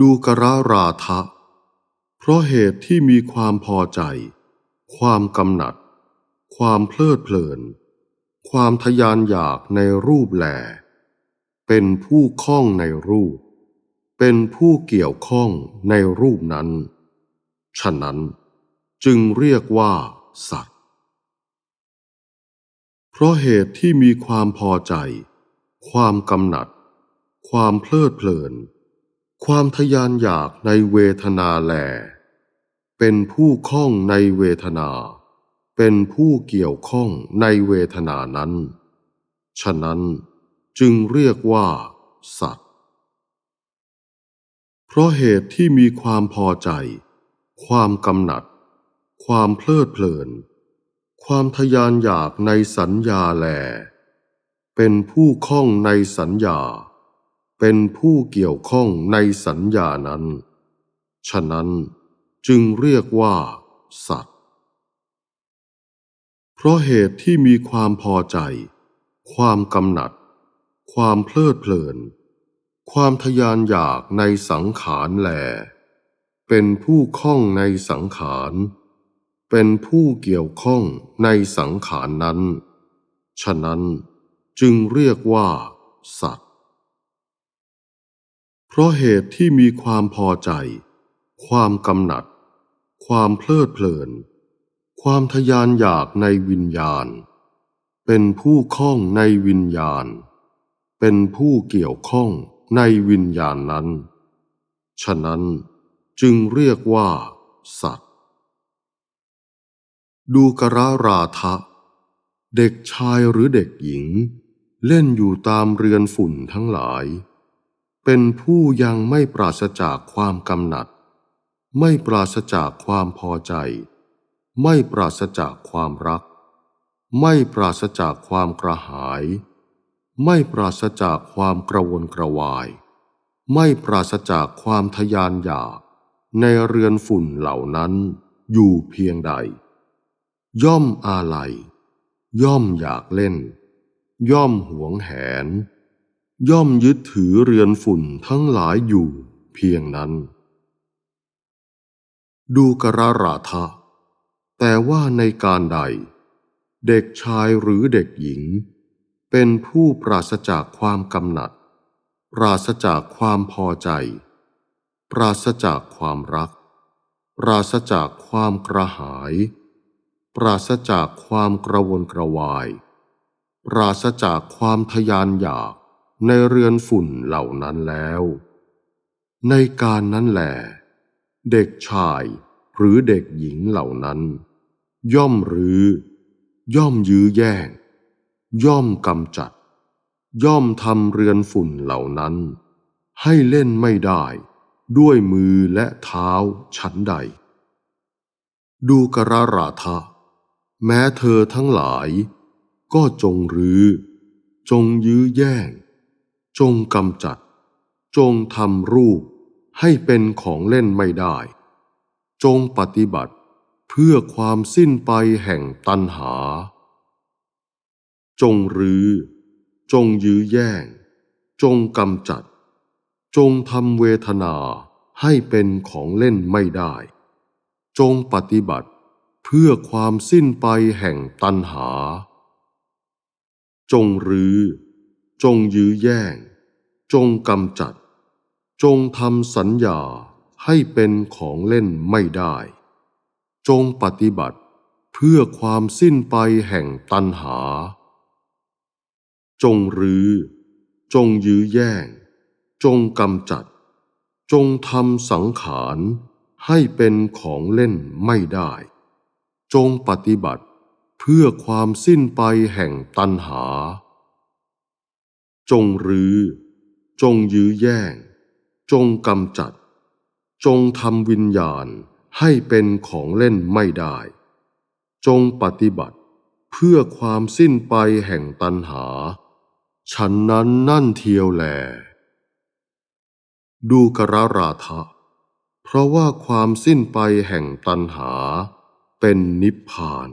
ดูกระราทะ เพราะเหตุที่มีความพอใจ ความกำหนัด ความเพลิดเพลิน ความทะยานอยากในรูปแล เป็นผู้คล้องในรูป เป็นผู้เกี่ยวข้องในรูปนั้น ฉะนั้นจึงเรียกว่าสัตว์ เพราะเหตุที่มีความพอใจ ความกำหนัด ความเพลิดเพลิน ความทะยานอยากในเวทนาแลเป็นผู้คล้องในเวทนา เป็นผู้เกี่ยวข้องในเวทนานั้น ฉะนั้นจึงเรียกว่า สัตว์ เพราะเหตุที่มีความพอใจ ความกำหนัด ความเพลิดเพลิน ความทะยานอยากในสัญญาแลเป็นผู้คล้องในสัญญา เป็นผู้เกี่ยวข้องในสัญญานั้น ฉะนั้นจึงเรียกว่า สัตว์ เพราะเหตุที่มีความพอใจ ความกำหนัด ความเพลิดเพลิน ความทะยานอยากในสังขารแหลเป็นผู้คล้องในสังขาร เป็นผู้เกี่ยวข้องในสังขารนั้น ฉะนั้นจึงเรียกว่า สัตว์ เพราะเหตุที่มีความพอใจ ความกำหนัด ความเพลิดเพลิน ความทะยานอยากในวิญญาณ เป็นผู้คล้องในวิญญาณ เป็นผู้เกี่ยวข้องในวิญญาณนั้น ฉะนั้นจึงเรียกว่า สัตว์ ดูกระราทะ เด็กชายหรือเด็กหญิง เล่นอยู่ตามเรือนฝุ่นทั้งหลาย เป็นผู้ยังไม่ปราศจากความกำหนัด ไม่ปราศจากความพอใจ ไม่ปราศจากความรัก ไม่ปราศจากความกระหาย ไม่ปราศจากความกระวนกระวาย ไม่ปราศจากความทะยานอยากในเรือนฝุ่นเหล่านั้นอยู่เพียงใด ย่อมอาลัย ย่อมอยากเล่น ย่อมหวงแหน ย่อมยึดถือเรือนฝุ่นทั้งหลายอยู่เพียงนั้น ดูกระราทะ แต่ว่าในการใด เด็กชายหรือเด็กหญิง เป็นผู้ปราศจากความกำหนัด ปราศจากความพอใจ ปราศจากความรัก ปราศจากความกระหาย ปราศจากความกระวนกระวาย ปราศจากความทะยานอยาก ในเรือนฝุ่นเหล่านั้นแล้ว ในการนั้นแหลเด็กชายหรือเด็กหญิงเหล่านั้น ย่อมรื้อ ย่อมยื้อแย่ง ย่อมกำจัด ย่อมทำเรือนฝุ่นเหล่านั้น ให้เล่นไม่ได้ด้วยมือและเท้าชั้นใด ดูกระราทะ แม้เธอทั้งหลาย ก็จงรื้อ จงยื้อแย่ง จงกำจัด จงทำรูปให้เป็นของเล่นไม่ได้ จงปฏิบัติเพื่อความสิ้นไปแห่งตัณหา จงรื้อ จงยื้อแย่ง จงกำจัด จงทำเวทนาให้เป็นของเล่นไม่ได้ จงปฏิบัติเพื่อความสิ้นไปแห่งตัณหา จงรื้อ จงยื้อแย่ง จงกำจัด จงทำสัญญาให้เป็นของเล่นไม่ได้ จงปฏิบัติเพื่อความสิ้นไปแห่งตัณหา จงรื้อ จงยื้อแย่ง จงกำจัด จงทำสังขารให้เป็นของเล่นไม่ได้ จงปฏิบัติเพื่อความสิ้นไปแห่งตัณหา จงรื้อ จงยื้อแย่ง จงกำจัด จงทำวิญญาณให้เป็นของเล่นไม่ได้ จงปฏิบัติเพื่อความสิ้นไปแห่งตัณหา ฉันนั้นนั่นเทียวแล ดูกระราทะ เพราะว่าความสิ้นไปแห่งตัณหา เป็นนิพพาน